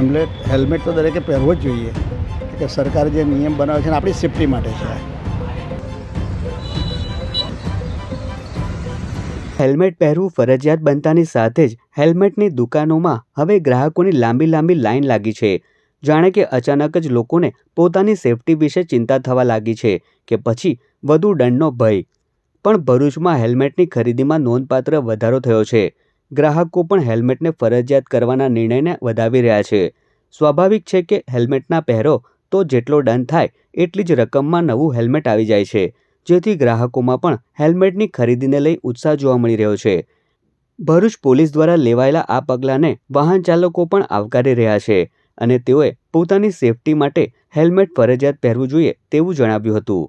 Helmet helmet તો દરેકે પહેરવો જ જોઈએ. કે સરકારે જે નિયમ બનાવે છે ને, આપણી સેફટી માટે છે. હેલ્મેટ પહેરવું ફરજિયાત બનતાની સાથે જ હેલ્મેટની દુકાનોમાં હવે ગ્રાહકોની લાંબી લાંબી લાઈન લાગી છે. જાણે કે અચાનક જ લોકોને પોતાની સેફટી વિશે ચિંતા થવા લાગી છે કે પછી વધુ દંડનો ભય. પણ ભરૂચમાં હેલ્મેટની ખરીદીમાં નોંધપાત્ર વધારો થયો છે. ગ્રાહકો પણ હેલ્મેટને ફરજિયાત કરવાના નિર્ણયને વધાવી રહ્યા છે. સ્વાભાવિક છે કે હેલ્મેટના પહેરો તો જેટલો દંડ થાય, એટલી જ રકમમાં નવું હેલ્મેટ આવી જાય છે, જેથી ગ્રાહકોમાં પણ હેલ્મેટની ખરીદીને લઈ ઉત્સાહ જોવા મળી રહ્યો છે. ભરૂચ પોલીસ દ્વારા લેવાયેલા આ પગલાંને વાહન ચાલકો પણ આવકારી રહ્યા છે અને તેઓએ પોતાની સેફટી માટે હેલ્મેટ ફરજિયાત પહેરવું જોઈએ તેવું જણાવ્યું હતું.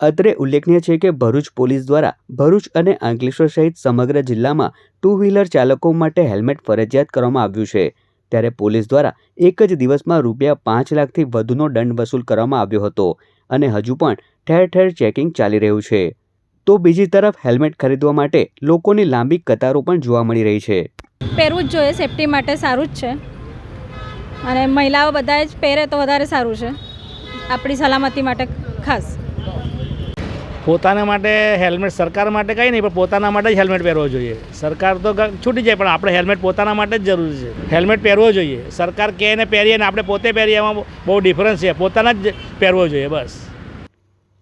અત્રે ઉલ્લેખનીય છે કે ભરૂચ પોલીસ દ્વારા ભરૂચ અને અંકલેશ્વર સહિત સમગ્ર જિલ્લામાં ટુ વ્હીલર ચાલકો માટે હેલ્મેટ ફરજિયાત કરવામાં આવ્યું છે. ત્યારે પોલીસ દ્વારા એક જ દિવસમાં રૂપિયા પાંચ લાખથી વધુનો દંડ વસૂલ કરવામાં આવ્યો હતો અને હજુ પણ ઠેર ઠેર ચેકિંગ ચાલી રહ્યું છે. તો બીજી તરફ હેલ્મેટ ખરીદવા માટે લોકોની લાંબી કતારો પણ જોવા મળી રહી છે. પહેરવું જ જોઈએ, સેફટી માટે સારું જ છે. અને મહિલાઓ બધાએ જ પહેરે તો વધારે સારું છે. આપણી સલામતી માટે ખાસ. પોતાના માટે હેલ્મેટ સરકાર માટે કંઈ નહીં, પણ પોતાના માટે જ હેલ્મેટ પહેરવો જોઈએ. સરકાર તો છૂટી જાય, પણ આપણે હેલ્મેટ પોતાના માટે જ જરૂરી છે. હેલ્મેટ પહેરવો જોઈએ. સરકાર કહે ને પહેરીએ ને આપણે પોતે પહેરીએ, એમાં બહુ ડિફરન્સ છે. પોતાના જ પહેરવો જોઈએ, બસ.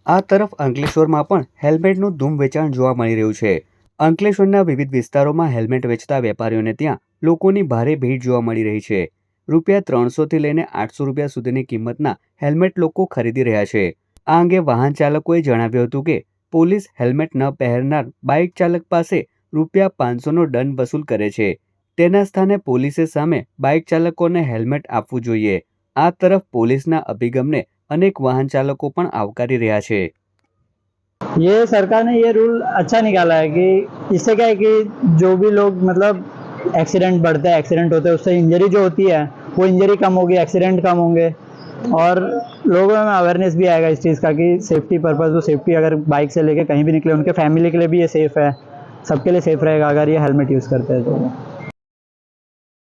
આ તરફ અંકલેશ્વરમાં પણ હેલ્મેટનું ધૂમ વેચાણ જોવા મળી રહ્યું છે. અંકલેશ્વરના વિવિધ વિસ્તારોમાં હેલ્મેટ વેચતા વેપારીઓને ત્યાં લોકોની ભારે ભીડ જોવા મળી રહી છે. રૂપિયા ત્રણસોથી લઈને આઠસો રૂપિયા સુધીની કિંમતના હેલ્મેટ લોકો ખરીદી રહ્યા છે. આ અંગે વાહન ચાલકોએ જણાવ્યું હતું કે પોલીસ હેલ્મેટ ન પહેરનાર બાઇક ચાલક પાસે રૂપિયા પાંચસોનો દંડ વસૂલ કરે છે તેના સ્થાને પોલીસે સામે બાઇક ચાલકોને હેલ્મેટ આપવું જોઈએ આ તરફ પોલીસના અભિગમને अनेक वाहन चालकों पण आवकारी રહ્યા છે ये सरकार ने ये रूल अच्छा निकाला है कि इससे क्या है कि जो भी लोग मतलब एक्सीडेंट बढ़ते हैं एक्सीडेंट होते हैं उससे इंजरी जो होती है वो इंजरी कम होगी एक्सीडेंट कम होंगे और लोगों में अवेयरनेस भी आएगा इस चीज़ का कि सेफ्टी पर्पज़ वो सेफ्टी अगर बाइक से लेके कहीं भी निकले उनके फैमिली के लिए भी ये सेफ़ है सबके लिए सेफ़ रहेगा अगर ये हेलमेट यूज़ करते हैं तो